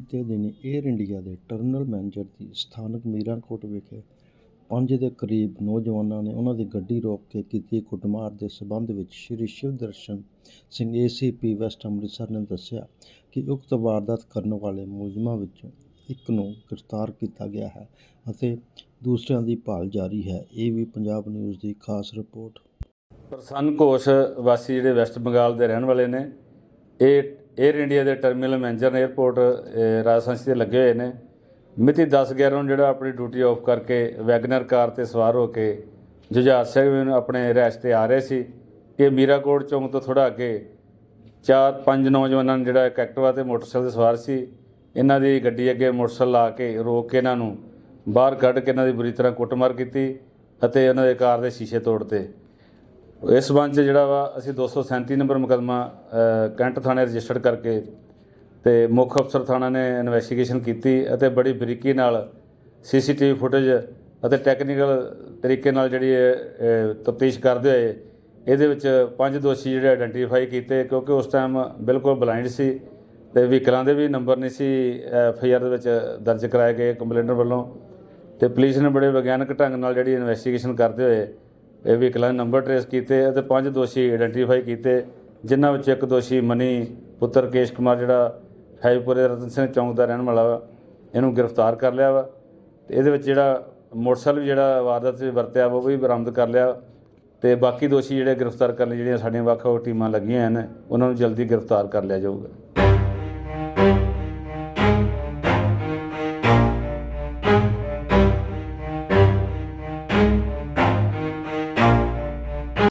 ਬੀਤੇ ਦਿਨੀ air India ਦੇ ਟਰਨਲ ਮੈਨੇਜਰ ਦੀ ਸਥਾਨਕ ਮੀਰਾਂਕੋਟ ਵਿਖੇ ਪੰਜ ਦੇ ਕਰੀਬ ਨੌਜਵਾਨਾਂ ਨੇ ਉਹਨਾਂ ਦੀ ਗੱਡੀ ਰੋਕ ਕੇ ਕੀਤੀ ਕੁੱਟਮਾਰ ਦੇ ਸਬੰਧ ਵਿੱਚ ਸ਼੍ਰੀ ਸ਼ਿਵ ਦਰਸ਼ਨ ਸਿੰਘ ਏਸੀਪੀ ਵੈਸਟ ਅੰਮ੍ਰਿਤਸਰ ਨੇ ਦੱਸਿਆ ਕਿ ਉਕਤ ਵਾਰਦਾਤ ਕਰਨ ਵਾਲੇ ਮੁਲਜ਼ਮਾਂ ਵਿੱਚੋਂ ਇੱਕ ਨੂੰ ਗ੍ਰਿਫਤਾਰ ਕੀਤਾ ਗਿਆ ਹੈ ਅਤੇ ਦੂਸਰਿਆਂ ਦੀ ਭਾਲ ਜਾਰੀ ਹੈ। ਇਹ ਵੀ ਪੰਜਾਬ ਨਿਊਜ਼ ਦੀ ਖਾਸ ਰਿਪੋਰਟ। ਪ੍ਰਸੰਨ ਘੋਸ਼ ਵਾਸੀ ਜਿਹੜੇ ਵੈਸਟ ਬੰਗਾਲ ਦੇ ਰਹਿਣ ਵਾਲੇ ਨੇ, ਇਹ 에ਅਰ ਇੰਡੀਆ ਦੇ ਟਰਮੀਨਲ ਮੈਨੇਜਰ ਨੇ 에ਅਰਪੋਰਟ ਅਹ, ਰਾਜਸਥਾਨ ਦੇ ਲੱਗੇ ਹੋਏ ਨੇ। ਮਿਤੀ 10 11 ਨੂੰ ਜਿਹੜਾ ਆਪਣੀ ਡਿਊਟੀ ਆਫ ਕਰਕੇ ਵੈਗਨਰ ਕਾਰ ਤੇ ਸਵਾਰ ਹੋ ਕੇ ਜੁਝਾਰ ਸਿੰਘ ਆਪਣੇ ਰਹਿਸ਼ ਤੇ ਆ ਰਹੇ ਸੀ। ਕਿ ਮੀਰਾਕੋਟ ਚੌਂਕ ਤੋਂ ਥੋੜਾ ਅੱਗੇ ਚਾਰ ਪੰਜ ਨੌਜਵਾਨਾਂ ਨੇ ਜਿਹੜਾ ਇੱਕ ਐਕਟਿਵਾ ਤੇ ਮੋਟਰਸਾਈਕਲ ਤੇ ਸਵਾਰ ਸੀ। ਇਹਨਾਂ ਦੀ ਗੱਡੀ ਅੱਗੇ ਮੋਟਰਸਾਈਕਲ ਲਾ ਕੇ ਰੋਕ ਕੇ ਇਹਨਾਂ ਨੂੰ ਬਾਹਰ ਕੱਢ ਕੇ ਇਹਨਾਂ ਦੀ ਬੁਰੀ ਤਰ੍ਹਾਂ ਕੁੱਟਮਾਰ ਕੀਤੀ ਅਤੇ ਇਹਨਾਂ ਦੇ ਕਾਰ ਦੇ ਸ਼ੀਸ਼ੇ ਤੋੜਤੇ ਇਸ ਸੰਬੰਧ 'ਚ ਜਿਹੜਾ ਵਾ, ਅਸੀਂ 237 ਨੰਬਰ ਮੁਕੱਦਮਾ ਕੈਂਟ ਥਾਣੇ ਰਜਿਸਟਰਡ ਕਰਕੇ ਤੇ ਮੁੱਖ ਅਫਸਰ ਥਾਣਾ ਨੇ ਇਨਵੈਸਟੀਗੇਸ਼ਨ ਕੀਤੀ ਅਤੇ ਬੜੀ ਬਰੀਕੀ ਨਾਲ ਸੀਸੀਟੀਵੀ ਫੁਟੇਜ ਅਤੇ ਟੈਕਨੀਕਲ ਤਰੀਕੇ ਨਾਲ ਜਿਹੜੀ ਤਫਤੀਸ਼ ਕਰਦੇ ਹੋਏ ਇਹਦੇ ਵਿੱਚ ਪੰਜ ਦੋਸ਼ੀ ਜਿਹੜੇ ਆਇਡੈਂਟੀਫਾਈ ਕੀਤੇ ਕਿਉਂਕਿ ਉਸ ਟਾਈਮ ਬਿਲਕੁਲ ਬਲਾਈਂਡ ਸੀ ਤੇ ਵਹੀਕਲਾਂ ਦੇ ਵੀ ਨੰਬਰ ਨਹੀਂ ਸੀ ਐਫ ਆਈ ਆਰ ਦੇ ਵਿੱਚ ਦਰਜ ਕਰਾਏ ਗਏ ਕੰਪਲੇਂਟਰ ਵੱਲੋਂ ਤੇ ਪੁਲਿਸ ਨੇ ਬੜੇ ਵਿਗਿਆਨਕ ਢੰਗ ਨਾਲ ਜਿਹੜੀ ਇਨਵੈਸਟੀਗੇਸ਼ਨ ਕਰਦੇ ਹੋਏ ਇਹ ਵਹੀਕਲਾਂ ਦੇ ਨੰਬਰ ਟਰੇਸ ਕੀਤੇ ਅਤੇ ਪੰਜ ਦੋਸ਼ੀ ਆਇਡੈਂਟੀਫਾਈ ਕੀਤੇ, ਜਿਨ੍ਹਾਂ ਵਿੱਚ ਇੱਕ ਦੋਸ਼ੀ ਮਨੀ ਪੁੱਤਰ ਕੇਸ਼ ਕੁਮਾਰ ਜਿਹੜਾ ਫੈਜ਼ਪੁਰੇ ਰਤਨ ਸਿੰਘ ਚੌਂਕ ਦਾ ਰਹਿਣ ਵਾਲਾ ਵਾ, ਇਹਨੂੰ ਗ੍ਰਿਫਤਾਰ ਕਰ ਲਿਆ ਵਾ। ਤੇ ਇਹਦੇ ਵਿੱਚ ਜਿਹੜਾ ਮੋਟਰਸਾਈਕਲ ਜਿਹੜਾ ਵਾਰਦਾਤ ਵਿੱਚ ਵਰਤਿਆ ਉਹ ਵੀ ਬਰਾਮਦ ਕਰ ਲਿਆ ਤੇ ਬਾਕੀ ਦੋਸ਼ੀ ਜਿਹੜੇ ਗ੍ਰਿਫਤਾਰ ਕਰਨ ਜਿਹੜੀਆਂ ਸਾਡੀਆਂ ਵੱਖ ਵੱਖ ਟੀਮਾਂ ਲੱਗੀਆਂ ਹਨ, ਉਹਨਾਂ ਨੂੰ ਜਲਦੀ ਗ੍ਰਿਫਤਾਰ ਕਰ ਲਿਆ ਜਾਊਗਾ।